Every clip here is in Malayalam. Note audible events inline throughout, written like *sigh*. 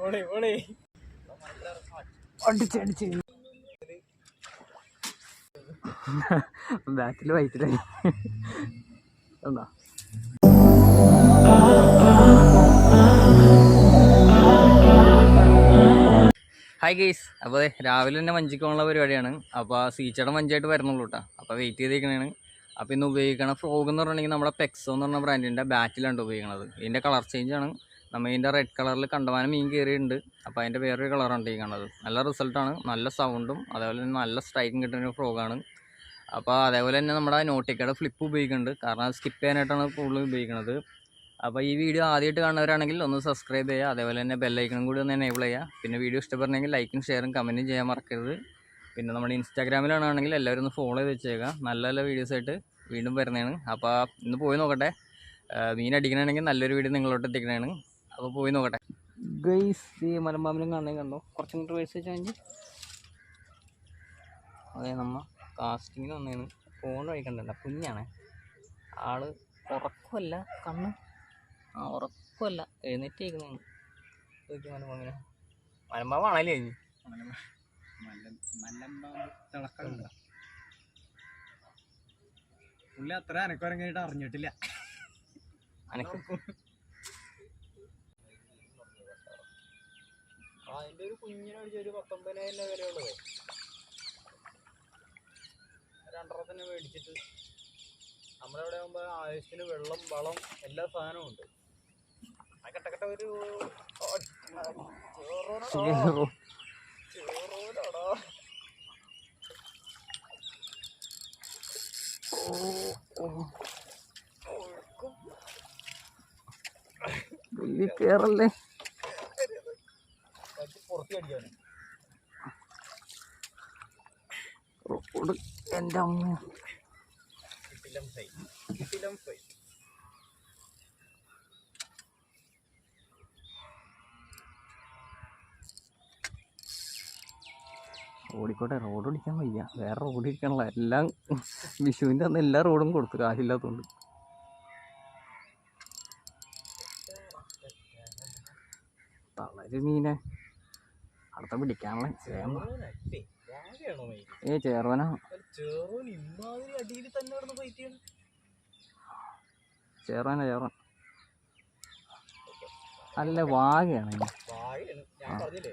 പൊളി പൊളി അടിച്ച് അടിച്ച്. ബാക്കിൽ വൈറ്റിലായി എന്താ ഹായ് ഗെയ്സ് അപ്പോൾ അതെ രാവിലെ തന്നെ വഞ്ചിക്കാനുള്ള പരിപാടിയാണ്. അപ്പോൾ ആ സീച്ചയുടെ വഞ്ചിയായിട്ട് വരുന്നുള്ളൂ കേട്ടോ അപ്പോൾ വെയിറ്റ് ചെയ്തിരിക്കണേണ് അപ്പോൾ ഇന്ന് ഉപയോഗിക്കണ ഫ്രോഗ് എന്ന് പറഞ്ഞിട്ടുണ്ടെങ്കിൽ നമ്മുടെ പെക്സോ എന്ന് പറഞ്ഞ ബ്രാൻഡിന്റെ ബാറ്റിലാണ് ഉപയോഗിക്കുന്നത് ഇതിന്റെ കളർ ചേഞ്ച് ആണ്. നമ്മൾ ഇതിന്റെ റെഡ് കളറിൽ കണ്ടമാനം മീൻ കയറിയിട്ടുണ്ട് അപ്പോൾ അതിന്റെ വേറൊരു കളറാണ് ഈ കാണുന്നത് നല്ല റിസൾട്ടാണ് നല്ല സൗണ്ടും അതേപോലെ തന്നെ നല്ല സ്ട്രൈക്കും കിട്ടുന്ന ഫ്രോഗാണ് അപ്പോൾ അതേപോലെ തന്നെ നമ്മുടെ നോട്ടിക്കയുടെ ഫ്ലിപ്പ് ഉപയോഗിക്കുന്നുണ്ട്. കാരണം സ്കിപ്പ് ചെയ്യാനായിട്ടാണ് കൂടുതൽ ഉപയോഗിക്കുന്നത് അപ്പോൾ ഈ വീഡിയോ ആദ്യമായിട്ട് കാണുന്നവരാണെങ്കിൽ ഒന്ന് സബ്സ്ക്രൈബ് ചെയ്യുക. അതേപോലെ തന്നെ ബെല്ലൈക്കണും കൂടി ഒന്ന് എനേബിൾ ചെയ്യുക. പിന്നെ വീഡിയോ ഇഷ്ടപ്പെടണമെങ്കിൽ ലൈക്കും ഷെയറും കമന്റും ചെയ്യാൻ മറക്കരുത്. പിന്നെ നമ്മുടെ ഇൻസ്റ്റാഗ്രാമിലാണെങ്കിൽ എല്ലാവരും ഒന്ന് ഫോളോ ചെയ്ത് വെച്ചേക്കാം. നല്ല നല്ല വീഡിയോസായിട്ട് വീണ്ടും വരുന്നതാണ്. അപ്പോൾ ഇന്ന് പോയി നോക്കട്ടെ. മീൻ അടിക്കണമെങ്കിൽ നല്ലൊരു വീഡിയോ നിങ്ങളോട്ട് എത്തിക്കണതാണ് അപ്പോൾ പോയി നോക്കട്ടെ. ഗൈസ് ഈ മലമ്പാമ്പിലും കാണണേ കണ്ടോ? കുറച്ചും കൂടി വയസ്സ് വെച്ചാൽ അതെ നമ്മ കാസ്റ്റിങ്ങിന് വന്നതാണ് ഫോൺ കഴിക്കണ്ടല്ല കുഞ്ഞാണ്. ആൾ ഉറക്കമല്ല കണ്ണ് ആ ഉറക്കമല്ല. നോക്കി മലമ്പാമ്പിനെ. മലമ്പാമ്പാണല്ലേ കഴിഞ്ഞ് തിളക്കമുണ്ട് പുള്ളി അത്ര അനക്കറങ്ങിയിട്ട് അറിഞ്ഞിട്ടില്ല അതിന്റെ ഒരു ഒരു പത്തൊമ്പതിനായിരം രൂപ വിലയുള്ളത് രണ്ടെണ്ണത്തിന് മേടിച്ചിട്ട് നമ്മുടെ ഇവിടെ ആകുമ്പോ ആവശ്യത്തിന് വെള്ളം വളം എല്ലാ സാധനവും ഉണ്ട് ആ കെട്ടക്കട്ട ഒരു വലിയ അടിക്കാന് റോഡ് എന്റെ അമ്മ ഓടിക്കോട്ടെ റോഡ് ഓടിക്കാൻ വയ്യ. വേറെ റോഡ് ഇരിക്കണല്ല എല്ലാം വിഷുവിന്റെ അന്ന് എല്ലാ റോഡും കൊടുത്തു കാശില്ലാത്തതുകൊണ്ട് തളര് മീനെ. അടുത്ത പിടിക്കാനുള്ള ചേമ്പ ഏ ചേർവനാ. ചേർവന ചേർവൻ. അല്ല. വാഴയാണ്. ഞാൻ പറഞ്ഞില്ലേ?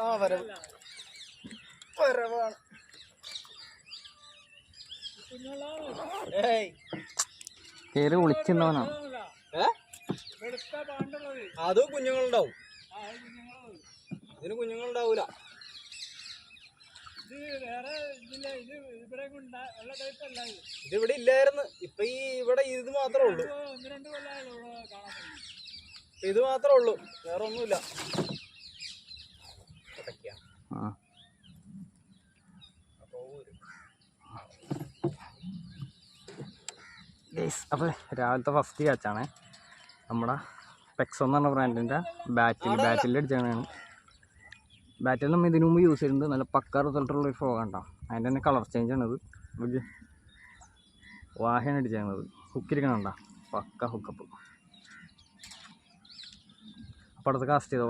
ആ വരവ്. വരവാണ്. ഏയ്. കയറി വിളിച്ചിരുന്നവനാണ് അതും കുഞ്ഞുങ്ങളുണ്ടാവും. ഇതിന് കുഞ്ഞുങ്ങളുണ്ടാവൂല. ഇത് ഇവിടെ ഇല്ലായിരുന്നു. ഇപ്പൊ ഈ ഇവിടെ ഇത് മാത്രമേ ഉള്ളൂ. ഇത് മാത്രമേ ഉള്ളൂ. വേറെ ഒന്നുമില്ല ഇതൊക്കെയാ. ആ അപ്പൊ ഊര്. ഗൈസ് അപ്പോൾ രാവിലത്തെ ഫസ്റ്റ് കാച്ചാണ് നമ്മുടെ പെക്സോ എന്ന് പറഞ്ഞ ബ്രാൻഡിന്റെ ബാറ്റിൽ ബാറ്റിൽ അടിച്ചാണ് ബാറ്റിൽ നമ്മൾ ഇതിനു മുമ്പ് യൂസ് ചെയ്യുന്നത് നല്ല പക്ക റിസൾട്ടുള്ള ഒരു ഫ്രോഗ് കണ്ടോ? അതിന്റെ തന്നെ കളർ ചേഞ്ച് ആണത് വാഹന അടിച്ചത് ഹുക്കിരിക്കണുണ്ടോ പക്ക ഹുക്കപ്പ് അപ്പോൾ അടുത്ത് കാസ്റ്റ് ചെയ്ത്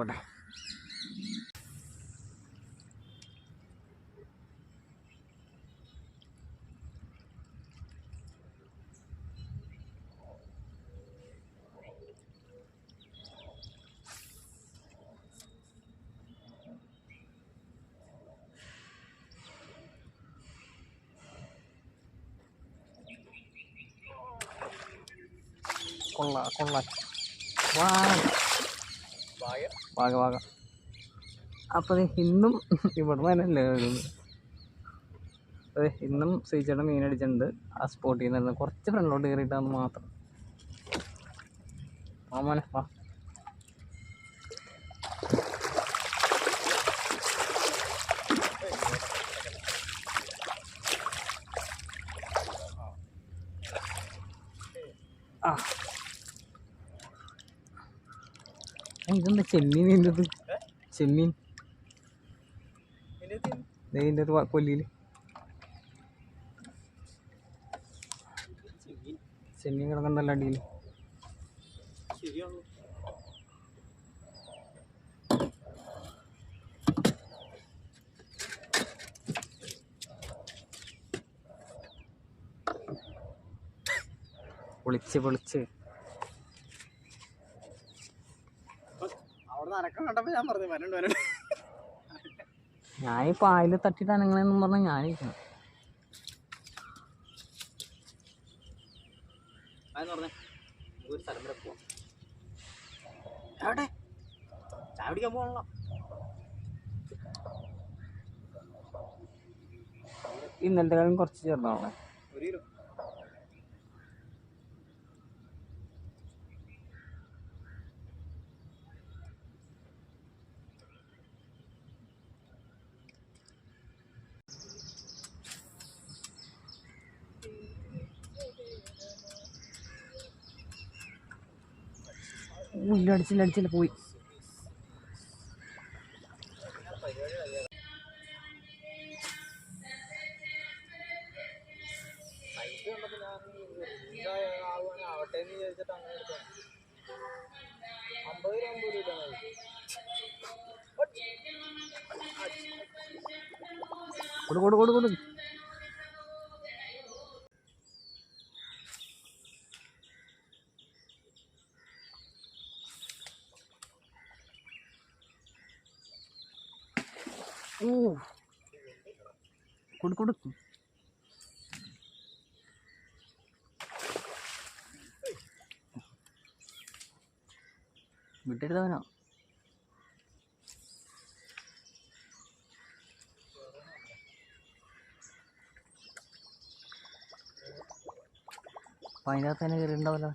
വായ വാഗ വാഗ. അപ്പോൾ ഇന്നും ഇവിടെ തന്നെ അല്ലേ അതെ ഇന്നും ശ്രീചേട്ടൻ മീൻ അടിച്ചിട്ടുണ്ട്. ആ സ്പോട്ടിൽ നിന്ന് കുറച്ച് ഫ്രണ്ടിലോട്ട് കയറിയിട്ടാന്ന് മാത്രം. ആ മോനെ വാ ആ ഇതെന്താ ചെമ്മീൻ നീന്തത് ചെമ്മീൻ. പിന്നെ അത് ഇതിന്റെ കൊല്ലിയിൽ ചെമ്മീൻ കിടക്കണ്ടല്ല അടിയിൽ. പൊളിച്ച് പൊളിച്ച്. അവിടെ ഞാൻ പറഞ്ഞു വരണ്ട് വരണ്ട്. ഞാൻ ഈ പായൽ തട്ടിട്ട് അനങ്ങണെന്നും പറഞ്ഞാൽ ഞാനിരിക്കണം അതെന്ന് പറഞ്ഞേ ഒരു സ്ഥലം വരെ പോവാം. എവിടെ? ചായ പിടിക്കാൻ പോകണല്ലോ ഇന്നലത്തെ കാലം കുറച്ച് ചെറുതാണ് ഒരു കിലോ അടിച്ചില്ല പോയി. വിട്ടെടുത്തവനോ അപ്പം അതിനകത്ത് തന്നെ കയറിയിട്ടുണ്ടാവല്ലോ.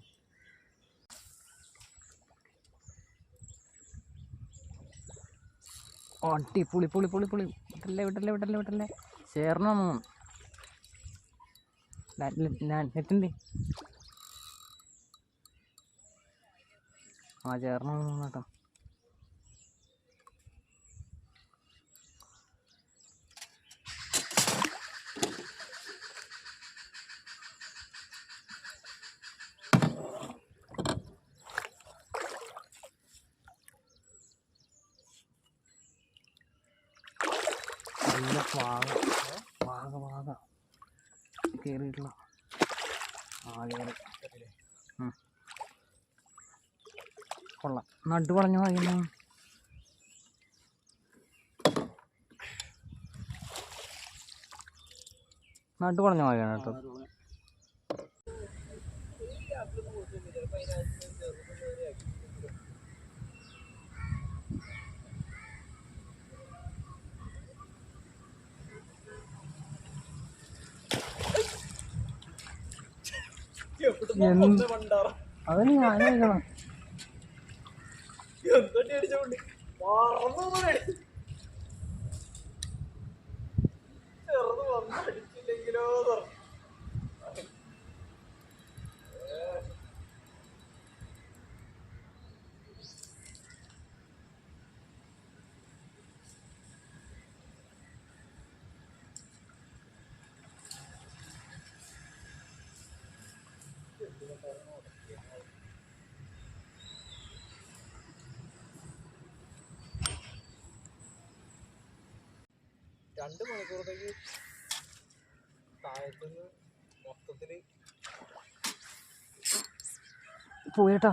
അടി പുളി പുളി പുളി പുളി. വിട്ടല്ലേ വിട്ടല്ലേ വിട്ടല്ലേ വിട്ടല്ലേ. ചേർന്നോ നെറ്റുണ്ട് ആ ചേർന്നോ കേട്ടോ. നല്ല വാഗ വാഗ വാഗ കയറിയിട്ടുള്ള ആ കയറി ഉം. കൊള്ളാം നടു വളഞ്ഞു വാങ്ങിയ നടു വളഞ്ഞ വാങ്ങിയാണ് കേട്ടോ. അതിന് അതന്നെ വന്ന് അടിച്ചില്ലെങ്കിലോ. രണ്ട് മണിക്കൂറത്തേക്ക് താഴത്തുനിന്ന് മൊത്തത്തിൽ പോയിട്ടോ.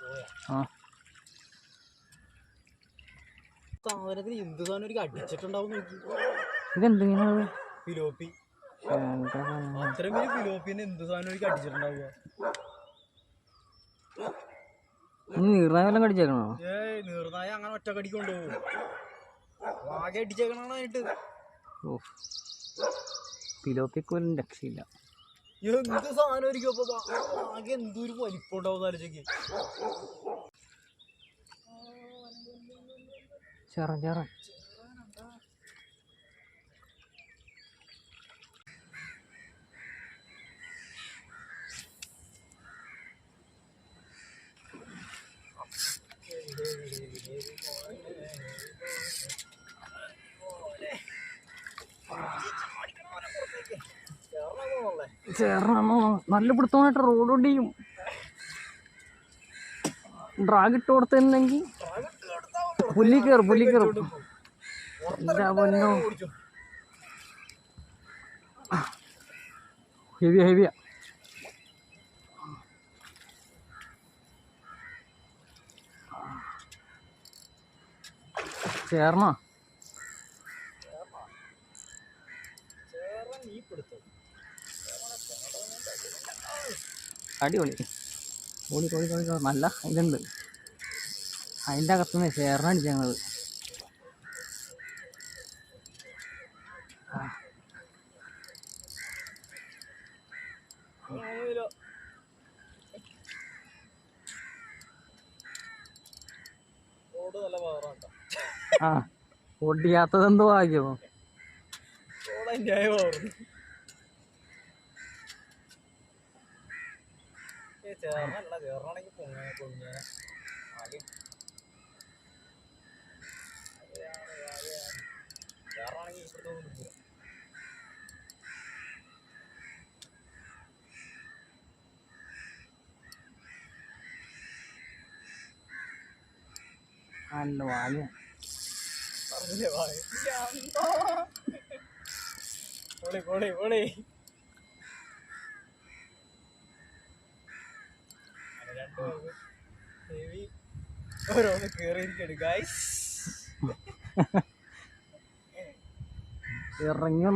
പോയാ. ആ. സാധനത്തിന് എന്ത് സാധനം ഒരു അടിച്ചിട്ടുണ്ടാവും നോക്കി. ഇതെന്തിനാണ് ഫിലോപ്പി. അത്രയും വലിയ ഫിലോപ്പിനെ എന്ത് സാധനം ഒരു അടിച്ചിട്ടുണ്ടാവുക വല്ലതും കടിച്ചേക്കണോ? ഏയ് നീർനായ അങ്ങനെ ഒറ്റ കടിക്ക് കൊണ്ടുപോകും ആകെ അടിച്ചേക്കണായിട്ട് ഓ പിലോപ്പിക്കൊന്നും രക്ഷയില്ല. എന്ത് സാധനം ആകെ എന്തൊരു വലിപ്പം ഉണ്ടാവും ആലോചിക്ക്. ചെറ ചെറ. നല്ല പിടുത്തമായിട്ട് ഡ്രാഗ് ഇട്ട് കൊടുത്തിരുന്നെങ്കിൽ പുല്ലി കയറും പുല്ലി കയറും. എന്താ ഹെവിയാ ഹെവിയാ ചേർന്ന് നീ പിടുത്തം അടിപൊളി. ഓടി ഓടി ഓടി. നല്ല ഇതുണ്ട്. അതിന്റെ അകത്തുനിന്ന് നിന്ന് ഞങ്ങളത് മൂന്ന് കിലോ നല്ല പവറാണ് ആ ഓടിയാത്തത് എന്തോ ഭാഗ്യമോ റോഡ് അന്യായ പവർ ചേർന്നല്ല ചേർന്നാണെങ്കിൽ പൊങ്ങ പൊങ്ങിയ ചേർന്നാണെങ്കിൽ ഇപ്പോഴത്തെ ഒന്നും കിട്ടില്ല നല്ല ഭാഗ്യം പറഞ്ഞില്ലേ വായ. പൊളി പൊളി പൊളി. ചെവി ഓരോന്ന് ഇറങ്ങി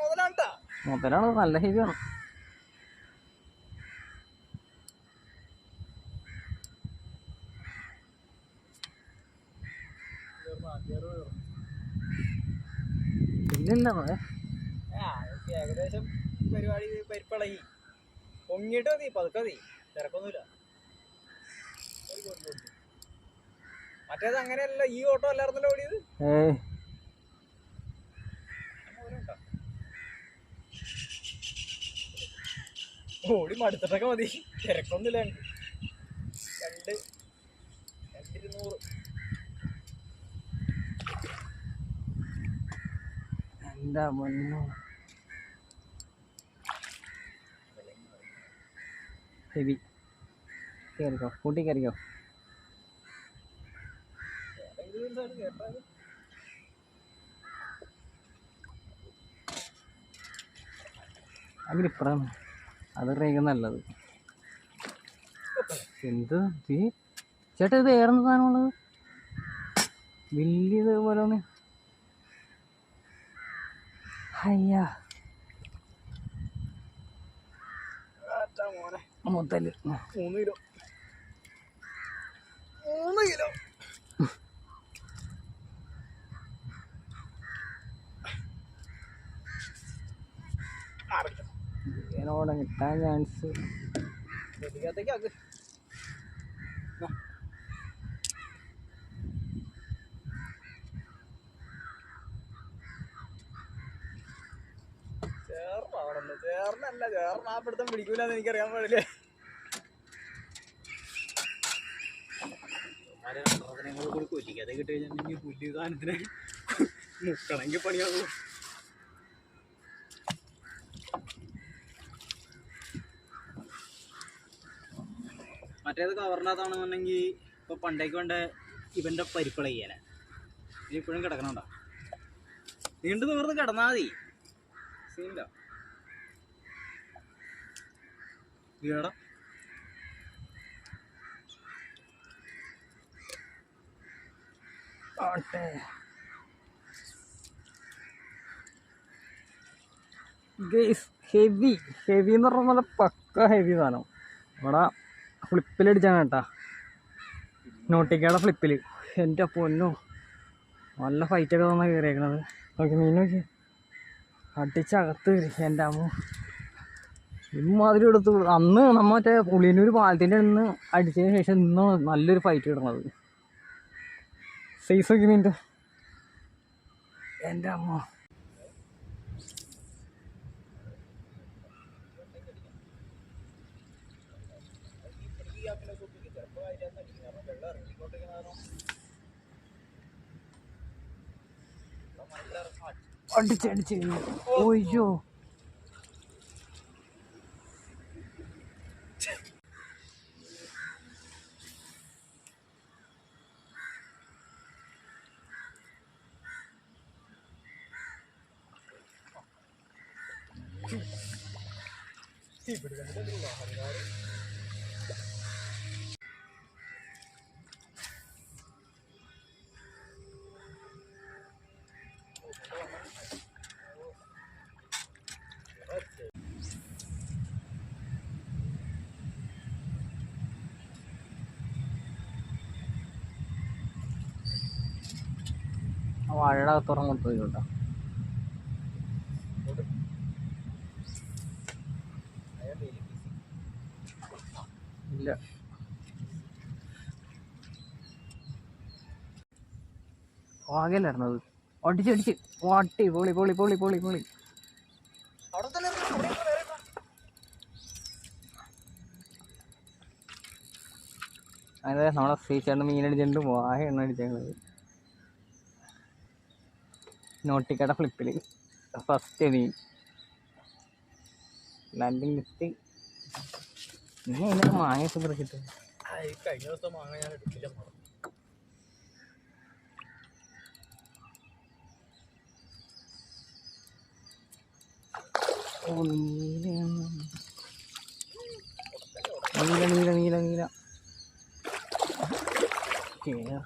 മുതലാണ്ടാ മുതലാണ് നല്ല ഹെവിയാണ് ഇല്ലില്ല മോനെ. ആ എനിക്ക് ഏകദേശം പരിപാടി പൊങ്ങിട്ട് മതി പതുക്കെ മതി. തിരക്കൊന്നുമില്ല. മറ്റേത് അങ്ങനെയല്ല ഈ ഓട്ടോ അല്ലായിരുന്നല്ലോ ഓടിയത്? ഓടി മടുത്തിട്ടൊക്കെ മതി. തിരക്കൊന്നുമില്ല. രണ്ട് രണ്ടിരുന്നൂറ്. എന്താ പൊന്നോ ഹെവി കയറിക്കോ കൂട്ടി കയറിക്കോ അതിലിപ്പുറം അത് റേഖ നല്ലത്. എന്ത്? തീ ചേട്ടാ ഇത് ഏറുന്ന സാധനമുള്ളത് വലിയത് പോലെ ഒന്ന് അയ്യാ. മോനെ. മുത്തൽ മൂന്ന് കിലോ മൂന്ന് കിലോ ഇതിനോടെ കിട്ടാൻ ചാൻസ് ചേർന്നല്ല ചേർന്ന് ആ പിടുത്തം പിടിക്കൂലെന്ന് എനിക്കറിയാൻ പാടില്ലേ? കൂടി കൊല്ലിക്കാതെ കിട്ടി കഴിഞ്ഞാൽ പുല്ല് മറ്റേത് കവറിനകത്താണെന്നുണ്ടെങ്കിൽ ഇപ്പൊ പണ്ടേക്ക് വേണ്ട ഇവന്റെ പരിപ്പള ചെയ്യാനാ ഇനി ഇപ്പോഴും കിടക്കണുണ്ടോ? നീണ്ടു നിവർന്ന് കിടന്നാ മതി. സീനില്ല. ഗേസ് ഹെവി ഹെവി എന്ന് പറഞ്ഞാൽ നല്ല പക്ക ഹെവി സാധനം. ഇവിടെ ഫ്ലിപ്പിലടിച്ചാണ് കേട്ടാ. നോട്ടിക്കയുടെ ഫ്ലിപ്പിൽ എന്റെ പൊന്നോ. നല്ല ഫൈറ്റൊക്കെ തന്നെ കയറിയേക്കണത് നോക്കി മീൻ നോക്കി. അടിച്ചകത്ത് കയറി. എന്റെ അമ്മ. ഇമാതിരി എടുത്ത് അന്ന് നമ്മ മറ്റേ പുളിയനൂർ പാലത്തിന്റെ നിന്ന് അടിച്ചതിന് ശേഷം ഇന്ന് നല്ലൊരു ഫൈറ്റ് കിടന്നത് സൈസ് നോക്കി നിന്റെ എന്റെ അമ്മ. അടിച്ചടിച്ചു ഓയ്യോ വാഴയുടെ തുറന്നു കൊണ്ടുപോയി കേട്ടോ. ആകെല്ലായിരുന്നു അത്. ഒടിച്ച് വാട്ടി പൊളി പൊളി പൊളി പൊളി പൊളി. അതെ നമ്മളെ ശ്രീചേട്ടൻ മീനടിച്ചിട്ട് വായ എണ്ണ അടിച്ചത് നോട്ടിക്കട ഫ്ലിപ്പിൽ ഫസ്റ്റ് മീൻ. ലാൻഡിങ് ലിസ്റ്റ് നീ അതിനൊക്കെ മാങ്ങയൊക്കെ കഴിഞ്ഞ ദിവസം മാങ്ങ ഞാൻ എടുത്തില്ല นมีแล้วมีแล้วมีแล้วมีแล้วโอเคครั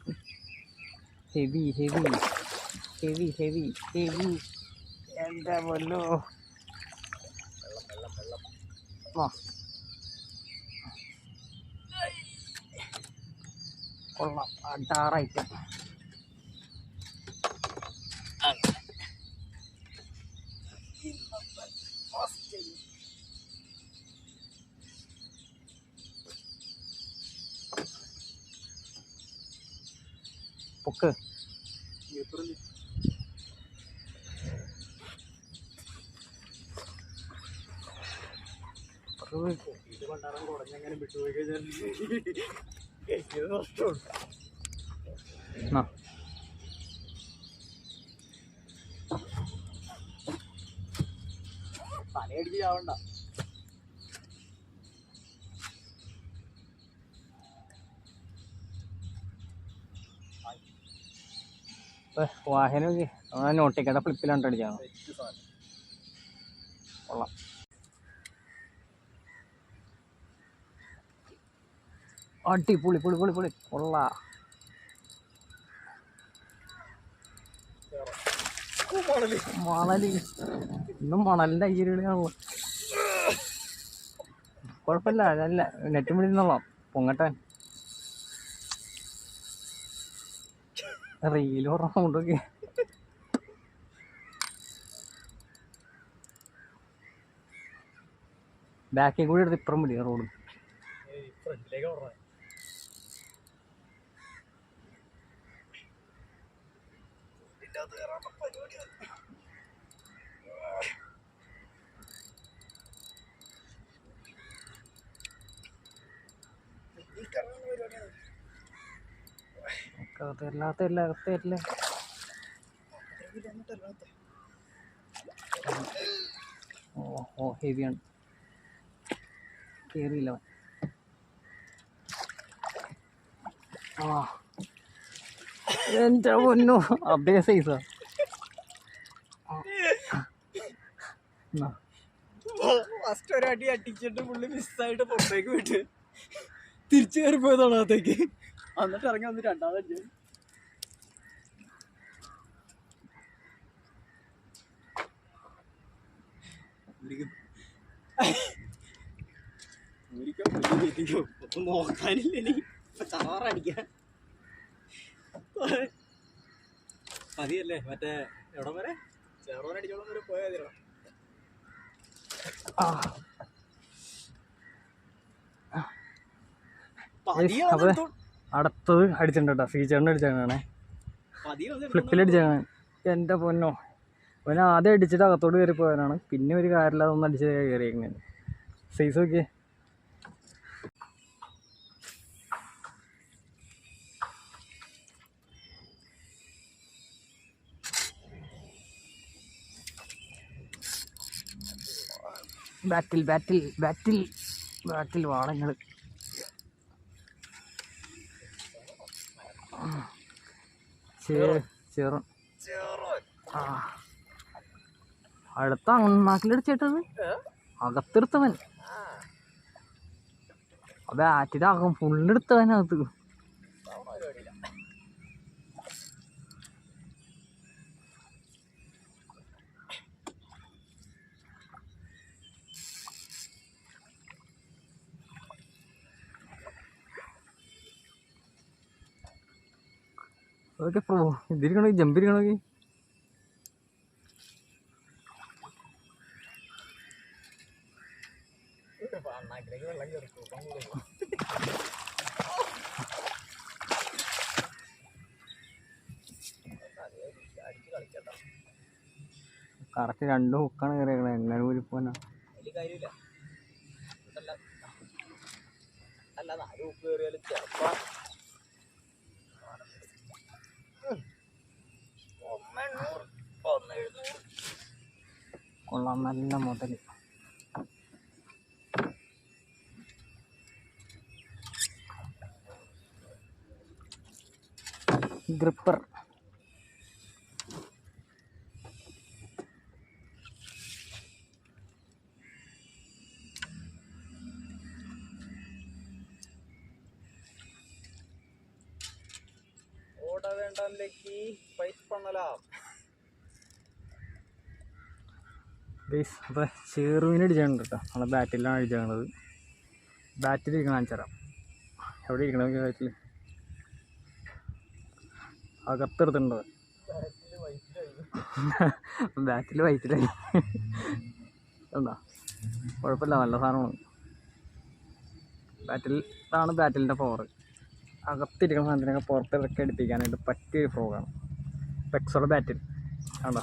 เทวีเทวีเทวีเทวีเทวีแอนดาบอลโลมาคนละอันตรายกัน പണ്ടാറം കുടഞ്ഞെങ്ങനെ വിട്ടുപോയി? കഴിഞ്ഞാൽ നഷ്ടമുണ്ട് ചാവണ്ട. വാഹനം നോട്ടിക്കട ഫ്ലിപ്പിലാണ് അടിച്ചാണ് സെറ്റ് സാധനം. കൊള്ളാം. അടി പൊളി പൊളി പൊളി കൊള്ളാ. മണൽ. ഇന്നും മണലിന്റെ അയ്യരുകളിയാണല്ലോ കുഴപ്പമില്ല അതല്ല. നെറ്റ് പിടിച്ചോളാം പൊങ്ങട്ടാൻ റീൽ പറഞ്ഞോണ്ടൊക്കെ ബാക്കിൽ കൂടി എടുത്ത് ഇപ്പുറം പിടി റോഡ്. ഫ്രണ്ടിലേക്ക് പറഞ്ഞത് അകത്തല്ലാത്ത എല്ലാ അകത്തല്ല ഓ ഓ ഹെവിയാണ് കയറിയില്ല ആ. എന്റെ പൊന്നു അതേ സൈസാ ഫസ്റ്റ് ഒരടി അടിച്ചിട്ട് പുള്ളി മിസ്സായിട്ട് പുറത്തേക്ക് വിട്ട് തിരിച്ചു കയറി പോയതാണ് അകത്തേക്ക്. എന്നിട്ട് ഇറങ്ങി വന്ന് രണ്ടാമത് അടിച്ചു. ഒന്നും നോക്കാനില്ല ഇനി. ചാറടിക്കാൻ മതിയല്ലേ? മറ്റേ എവിടം വരെ? ചേറോൻ അടിച്ചോളം വരെ പോയാൽ പതിയെ അടുത്തത് അടിച്ചിട്ടുണ്ട് കേട്ടോ. അടിച്ചാണ് അടിച്ചാണേ ഫ്ലിപ്പിലടിച്ചാണ് എന്റെ പൊന്നോ. അവൻ ആദ്യം അടിച്ചിട്ട് അകത്തോട് കയറി പോകാനാണ് പിന്നെ ഒരു കാര്യമില്ലാതെ ഒന്ന് അടിച്ച് കയറിയേക്കുന്നത് സൈസ് നോക്കിയേ. ബാറ്റിൽ ബാറ്റിൽ ബാറ്റിൽ ബാറ്റിൽ വാളങ്ങൾ ചെറു ആ. അടുത്ത അണ്ണാക്കിലടിച്ചേട്ടത് അകത്തെടുത്തവൻ. ആ. ബാറ്റിന്റെ അതൊക്കെ പ്രോ ഇതിരിക്കണോ ജമ്പിരിക്കണോ അണ്ണാക്കിലേക്ക് വെള്ളം കയറി തൂക്കം കൂടും അടിച്ച് കളിക്കട്ടോ കറക്റ്റ് രണ്ട് ഹുക്കാണ് കയറിയേക്കണേ എങ്ങനെ ഒരു പോന്നാ അല്ല നാല് ഹുക്ക് കയറിയാലും ചിലപ്പോ എണ്ണൂറ് ഒന്ന് എഴുന്നൂറ് കൊള്ളാം നല്ല മുതൽ ഗ്രിപ്പർ. വേണ്ടാനിലേക്ക് ഫൈറ്റ് പണലാം കേട്ടോ നമ്മളെ ബാറ്റിലാണ് അടിച്ചത് ബാറ്റിൽ ഇരിക്കണ കാണിച്ചുതരാം എവിടെ ഇരിക്കണം ബാറ്റിൽ അകത്തെടുത്തിട്ടുണ്ട് ബാറ്റിൽ *laughs* വൈറ്റിലായി ഉണ്ടോ കുഴപ്പമില്ല നല്ല സാധനമാണ്. ബാറ്റിൽ ഇതാണ് ബാറ്റിലിന്റെ പവർ അകത്തിരിക്കുന്ന സാധനത്തിനൊക്കെ പുറത്തിറക്കി അടിപ്പിക്കാനായിട്ട് പറ്റിയ ഒരു ഫ്രോഗാണ് പെക്സോടെ ബാറ്റിൽ കണ്ടോ?